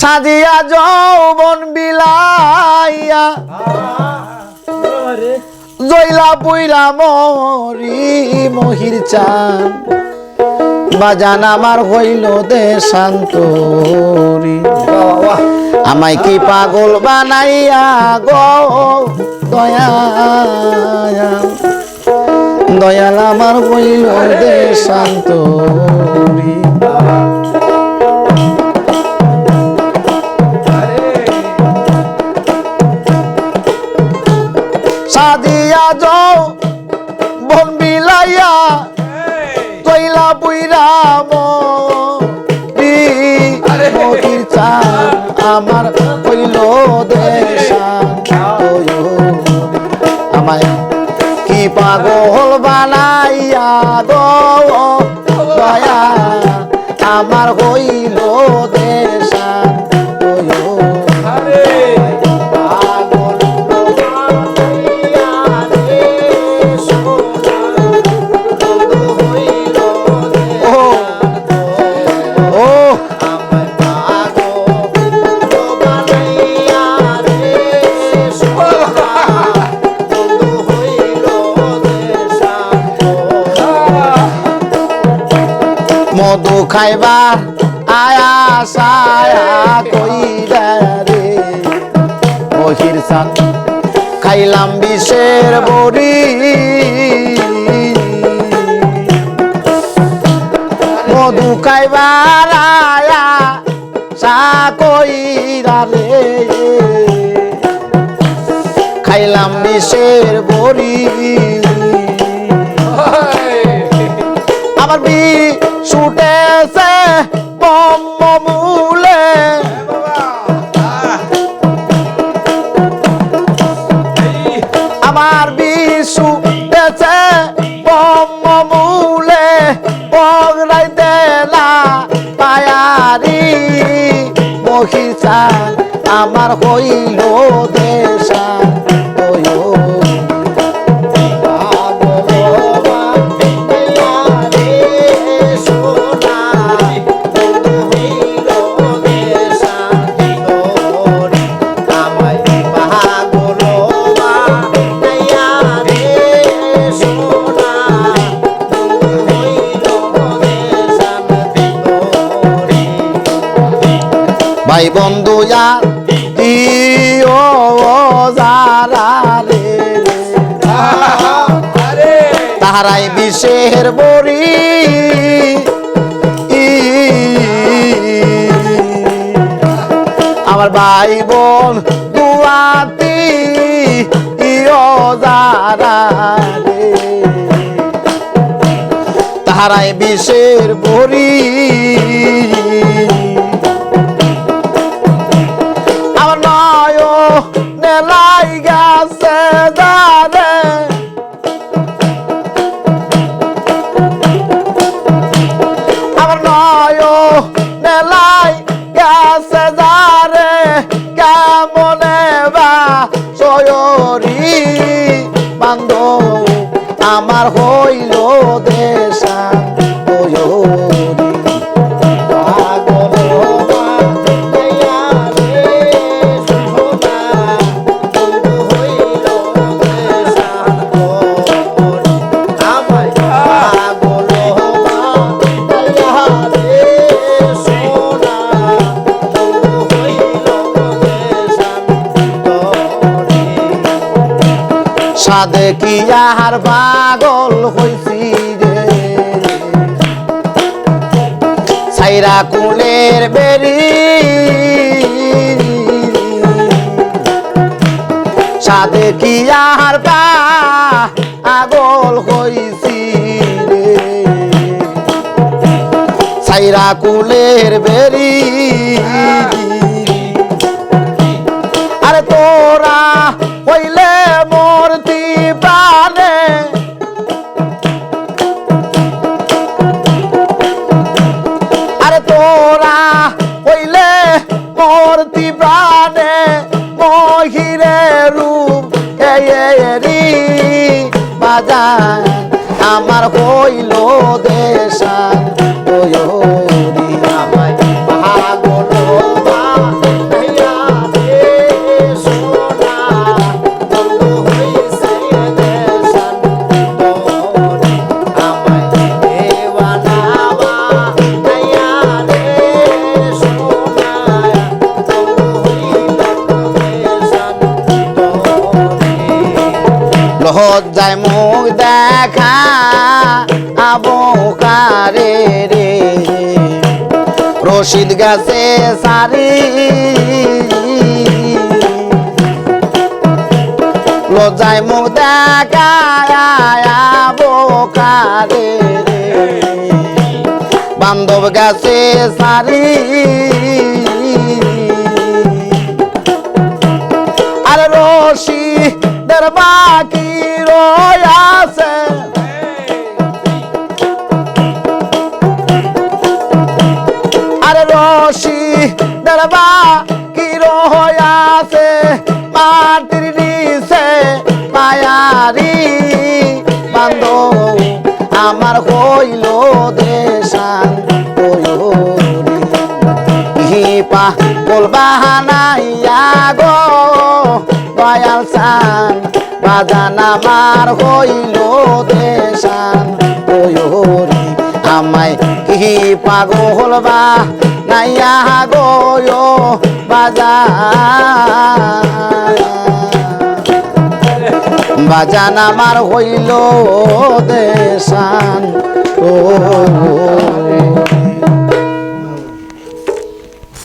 সাজিয়া যৌবন বিলাইয়া। জৈলা পুইরা মরি মহির চান। বাজান আমার হইল দে শান্তরি আমায় কি পাগল বানাইয়া গো? দয়া দয়াল আমার হইল দে শান্তরি যাও বন বিলাইয়া কইলা বুইরা মহির আমার দেশান আমায় কি পাগল বানাইয়া গো দয়া। আমার হইল খাইবা? আয়া সায়া কইরা রে? মহির সান খাইলাম বিষের বড়ি। মধু খাইবার আয়া সা কইরা রে? খাইলাম বিষের বড়ি। আমার বিশু বেছে বম্ব মূলে পগড়াই দেলা পায়ারি মহিষা আমার হইল দেশা ভাই বন্ধু তাহারাই বিশের বড়ি। আমার ভাই বোন দুয়াতি ইও যারা তাহারাই বিশের বড়ি। সয়রি বান্ধব আমার হইল সাদে কি আর পাগল হইছি রে। সাইরা কুলের বেরি। সাদে কি আর পাগল হইছি রে। সাইরা কুলের বেরি। বাজান আমার হইল দেশান ওয়রি লজ্জায় মুখ দেখা আবো কারে রে। রশিদ গাছে সারি। লজ্জায় মুখ দেখা আবো কারে রে। বান্ধব গাছে সারি। আর রশি দের রয়াছে আর রশি দের বাকি রয়াছে মাটির নিচে বান্ধব আমার হইল দেশান ওয়রি হিপা বলবাহানাইয়া গো দয়াল সান বাজান আমার হইল দেশান। ওয়রি আমায় কি পাগল বা নাইয়া গো বাজান। বাজান আমার হইল দেশান। ও